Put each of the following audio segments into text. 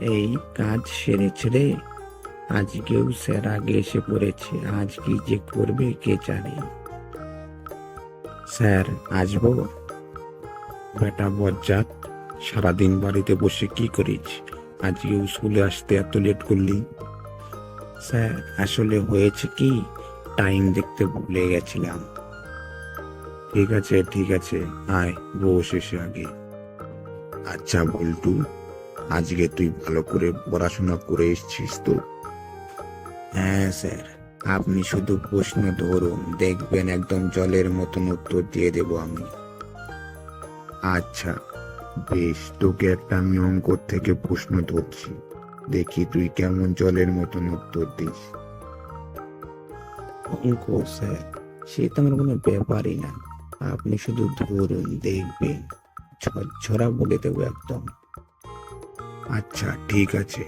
এই কাজ সেরে ছেড়ে আজকেও স্যার আগে এসে পড়েছে। আজ কি যে করবে কে জানে। স্যার, আসব? বেটা বজ্জাত, সারাদিন বাড়িতে বসে কি করিস? আজকেও স্কুলে আসতে এত লেট করলি। স্যার, আসলে হয়েছে কি? টাইম দেখতে ভুলে গেছিলাম। ঠিক আছে ঠিক আছে, আয়, বস আগে। আচ্ছা বল্টু। আজকে তুই ভালো করে পড়াশোনা করে এসছিস তো? হ্যাঁ স্যার। আপনি শুধু প্রশ্ন ধরুন, দেখবেন একদম জলের মতন উত্তর দিয়ে দেব আমি। আচ্ছা বেশ, তোকে একটা আমি অঙ্ক থেকে প্রশ্ন ধরছি। দেখি তুই কেমন জলের মতন উত্তর দিস। অঙ্ক স্যার, সে তো আমার কোনো ব্যাপারই না। আপনি শুধু ধরুন, দেখবেন। ঝরঝরা বলে দেবো একদম। আচ্ছা ঠিক আছে।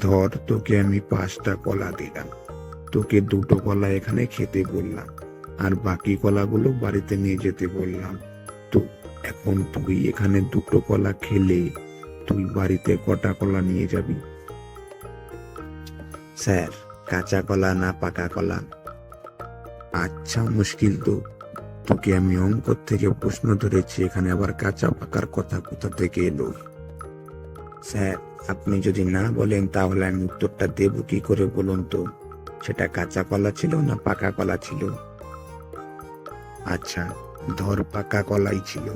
ধর, তোকে আমি পাঁচটা কলা দিলাম। তোকে দুটো কলা এখানে খেতে বললাম। আর বাকি কলাগুলো বাড়িতে নিয়ে যেতে বললাম। তো, এখন তুই এখানে দুটো কলা খেলে তুই বাড়িতে কটা কলা নিয়ে যাবি? স্যার, কাঁচা কলা না পাকা কলা? আচ্ছা মুশকিল তো। তোকে আমি অঙ্ক থেকে প্রশ্ন ধরেছি, এখানে আবার কাঁচা পাকার কথা কোথা থেকে এলো? স্যার, আপনি যদি না বলেন তাহলে আমি উত্তরটা দেব কি করে বলুন তো? সেটা কাঁচা কলা ছিল না পাকা কলা ছিল? আচ্ছা ধর পাকা কলাই ছিল।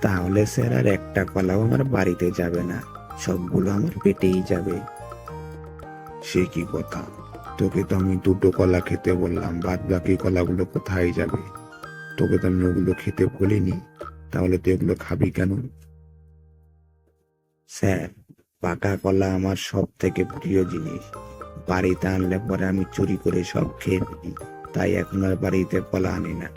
তাহলে স্যার আর একটা কলাও আমার বাড়িতে যাবে না, সবগুলো আমার পেটেই যাবে। সে কি কথা? তোকে তো আমি দুটো কলা খেতে বললাম বাদ বাকি কলাগুলো কোথায় যাবে? তোকে তো আমি ওগুলো খেতে বলিনি, তাহলে তুই এগুলো খাবি কেন? স্যার, পাকা কলা আমার সব থেকে প্রিয় জিনিস। বাড়িতে আনলে পরে আমি চুরি করে সব খেয়ে ফেলি, তাই এখন আর বাড়িতে কলা আনি না।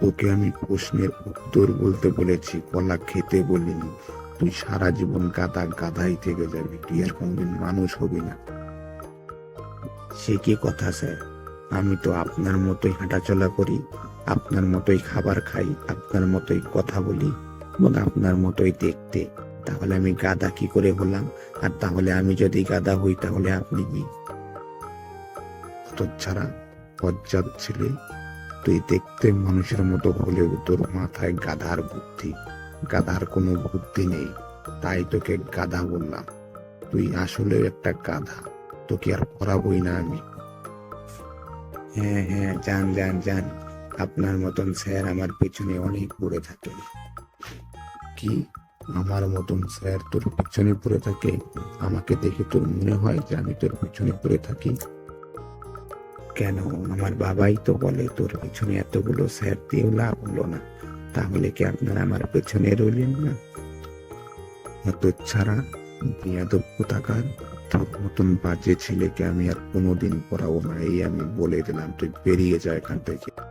তোকে আমি প্রশ্নের উত্তর বলতে বলেছি, কলা খেতে বলিনি। তুই সারা জীবন গাদা গাধাই থেকে যাবি, তুই আর কোনদিন মানুষ হবি না। সে কি কথা, স্যার? আমি তো আপনার মতোই হাঁটাচলা করি, আপনার মতোই খাবার খাই, আপনার মতোই কথা বলি। আপনার মতোই দেখতে। তাহলে আমি গাদা কি করে হলাম? আর তাহলে আমি যদি গাদা হই, তাহলে আপনি কি? ছাড়া পর্যাপ্ত ছেলে, তুই দেখতে মানুষের মতো হলেও তোর মাথায় গাধার বুদ্ধি। গাধার কোনো বুদ্ধি নেই। তাই তোকে গাধা বললাম। তুই আসলে একটা গাধা। তোকে আর পড়াবই না আমি। হ্যাঁ হ্যাঁ যান যান যান। আপনার মতন স্যার আমার পেছনে অনেক পড়ে থাকে কি? আমার মতন স্যার তোর পিছনে পড়ে থাকে? আমাকে দেখে তোর মনে হয় যে আমি তোর পিছনে পড়ে থাকি? কেন? আমার বাবাই তো বলে তোর পিছনে এতগুলো স্যার দিয়েও লাভ হলো না। তাহলে কি আপনারা আমার পেছনে রইলেন না? এত ছাড়া, বিয়াদব কোথাকার? তোর মতন বাজে ছেলেকে আমি আর কোনোদিন পড়াবো না, এই আমি বলে দিলাম। তুই বেরিয়ে যা এখান থেকে।